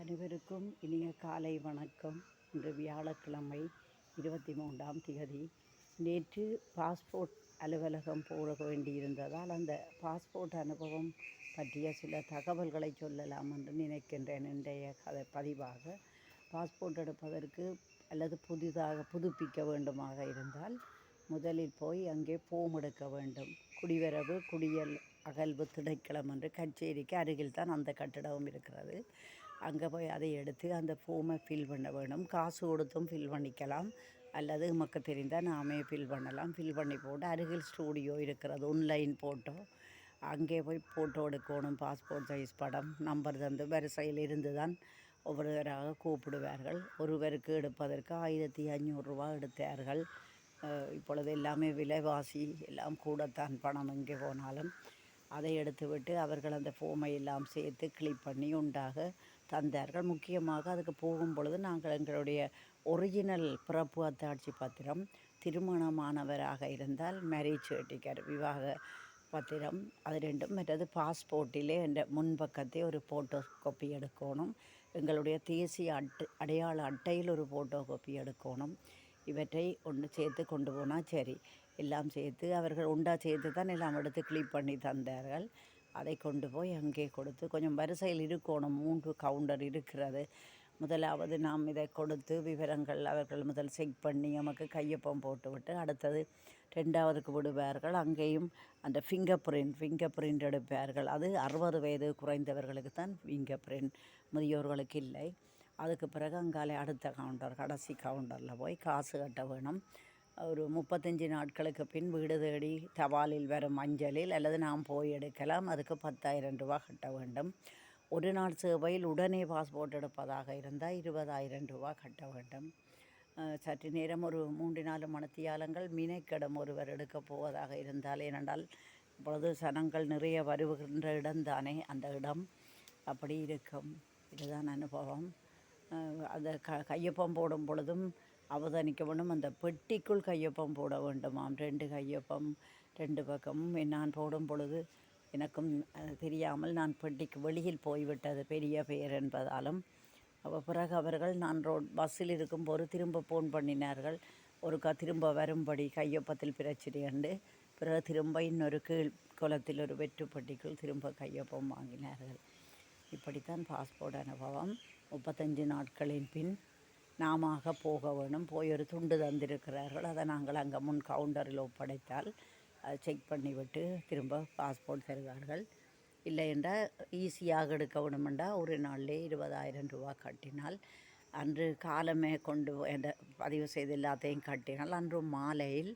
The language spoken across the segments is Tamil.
அனைவருக்கும் இனிய காலை வணக்கம். இன்று வியாழக்கிழமை இருபத்தி மூன்றாம் தேதி. நேற்று பாஸ்போர்ட் அலுவலகம் போக வேண்டியிருந்ததால் அந்த பாஸ்போர்ட் அனுபவம் பற்றிய சில தகவல்களை சொல்லலாம் என்று நினைக்கின்றேன் இன்றைய கதை பதிவாக. பாஸ்போர்ட் எடுப்பதற்கு அல்லது புதிதாக புதுப்பிக்க வேண்டுமாக இருந்தால் முதலில் போய் அங்கே போம் எடுக்க வேண்டும். குடிவரவு குடியல் அகல்வு திணைக்களம் என்று கச்சேரிக்கு அருகில் தான் அந்த கட்டிடமும் இருக்கிறது. அங்கே போய் அதை எடுத்து அந்த ஃபோமை ஃபில் பண்ண வேணும். காசு கொடுத்தும் ஃபில் பண்ணிக்கலாம். அல்லது நமக்கு தெரிந்தால் நாமே ஃபில் பண்ணலாம். ஃபில் பண்ணி போட்டு அருகில் ஸ்டூடியோ இருக்கிறது ஒன்லைன் போட்டோ அங்கே போய் ஃபோட்டோ எடுக்கணும். பாஸ்போர்ட் சைஸ் படம் நம்பர் தந்து வரிசையில் இருந்து தான் ஒவ்வொருவராக கூப்பிடுவார்கள். ஒருவருக்கு எடுப்பதற்கு ஆயிரத்தி ஐநூறுரூவா எடுத்தார்கள். இப்பொழுது எல்லாமே விலைவாசி எல்லாம் கூடத்தான் பணம் எங்கே போனாலும். அதை எடுத்துவிட்டு அவர்கள் அந்த ஃபோமை எல்லாம் சேர்த்து கிளிப் பண்ணி உண்டாக தந்தார்கள். முக்கியமாக அதுக்கு போகும் பொழுது நாங்கள் எங்களுடைய ஒரிஜினல் பிறப்பு அத்தாட்சி பத்திரம் திருமணமானவராக இருந்தால் மேரேஜ் சர்டிஃபிகேட் விவாக பத்திரம் அது ரெண்டும் மற்றது பாஸ்போர்ட்டிலே என்ற முன்பக்கத்தை ஒரு ஃபோட்டோ காப்பி எடுக்கணும். எங்களுடைய தேசிய அட்டை அடையாள அட்டையில் ஒரு ஃபோட்டோ காப்பி எடுக்கணும். இவற்றை ஒன்று சேர்த்து கொண்டு போனால் சரி. எல்லாம் சேர்த்து அவர்கள் உண்டா சேர்த்து தான் எல்லாம் எடுத்து கிளிப் பண்ணி தந்தார்கள். அதை கொண்டு போய் அங்கே கொடுத்து கொஞ்சம் வரிசையில் இருக்கணும். மூன்று கவுண்டர் இருக்கிறது. முதலாவது நாம் இதை கொடுத்து விவரங்கள் அவர்கள் முதல் செக் பண்ணி நமக்கு கையொப்பம் போட்டுவிட்டு அடுத்தது ரெண்டாவதுக்கு விடுவார்கள். அங்கேயும் அந்த ஃபிங்கர் பிரிண்ட் ஃபிங்கர் பிரிண்ட் எடுப்பார்கள். அது அறுபது வயது குறைந்தவர்களுக்கு தான் ஃபிங்கர் பிரிண்ட் முதியோர்களுக்கு இல்லை. அதுக்கு பிறகு அங்காலே அடுத்த கவுண்டர் கடைசி கவுண்டரில் போய் காசு கட்ட வேணும். ஒரு முப்பத்தஞ்சு நாட்களுக்கு பின் வீடு தேடி தபாலில் வரும் அஞ்சலில் அல்லது நாம் போய் எடுக்கலாம். அதுக்கு பத்தாயிரம் ரூபா கட்ட வேண்டும். ஒரு நாள் சேவையில் உடனே பாஸ்போர்ட் எடுப்பதாக இருந்தால் இருபதாயிரம் ரூபா கட்ட வேண்டும். சற்று நேரம் ஒரு மூன்று நாலு மணத்தியாலங்கள் மீனைக்கடம் ஒருவர் எடுக்கப் போவதாக இருந்தால் ஏனென்றால் இப்பொழுது சனங்கள் நிறைய வருகின்ற இடம்தானே அந்த இடம். அப்படி இருக்கும். இதுதான் அனுபவம். அந்த க கையொப்பம் போடும் பொழுதும் அவதானிக்க வேண்டும் அந்த பெட்டிக்குள் கையொப்பம் போட வேண்டுமாம். ரெண்டு கையொப்பம் ரெண்டு பக்கமும் நான் போடும் பொழுது எனக்கும் தெரியாமல் நான் பெட்டிக்கு வெளியில் போய்விட்டது. பெரிய பெயர் என்பதாலும் அப்போ பிறகு அவர்கள் நான் ரோட் பஸ்ஸில் இருக்கும்போது திரும்ப ஃபோன் பண்ணினார்கள். ஒருக்கா திரும்ப வரும்படி கையொப்பத்தில் பிரச்சனை கண்டு பிறகு திரும்ப இன்னொரு கீழ் குளத்தில் ஒரு வெற்றுப்பட்டிக்குள் திரும்ப கையொப்பம் வாங்கினார்கள். இப்படித்தான் பாஸ்போர்ட் அனுபவம். முப்பத்தஞ்சு நாட்களின் பின் நாம போக வேணும். போய் ஒரு துண்டு தந்திருக்கிறார்கள். அதை நாங்கள் அங்கே முன் கவுண்டரில் ஒப்படைத்தால் அதை செக் பண்ணிவிட்டு திரும்ப பாஸ்போர்ட் தருவார்கள். இல்லை என்றால் ஈஸியாக எடுக்க வேணுமெண்டா ஒரு நாளிலே இருபதாயிரம் ரூபா கட்டினால் அன்று காலமே கொண்டு என்ற பதிவு செய்து எல்லாத்தையும் கட்டினால் அன்று மாலையில்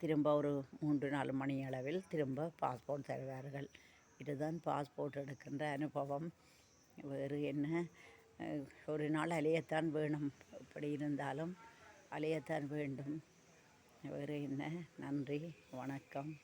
திரும்ப ஒரு மூன்று நாலு மணி அளவில் திரும்ப பாஸ்போர்ட் தருவார்கள். இதுதான் பாஸ்போர்ட் எடுக்கின்ற அனுபவம். வேறு என்ன? ஒரு நாள் அலையத்தான் வேணும். இப்படி இருந்தாலும் அலையத்தான் வேண்டும். வேறு என்ன? நன்றி. வணக்கம்.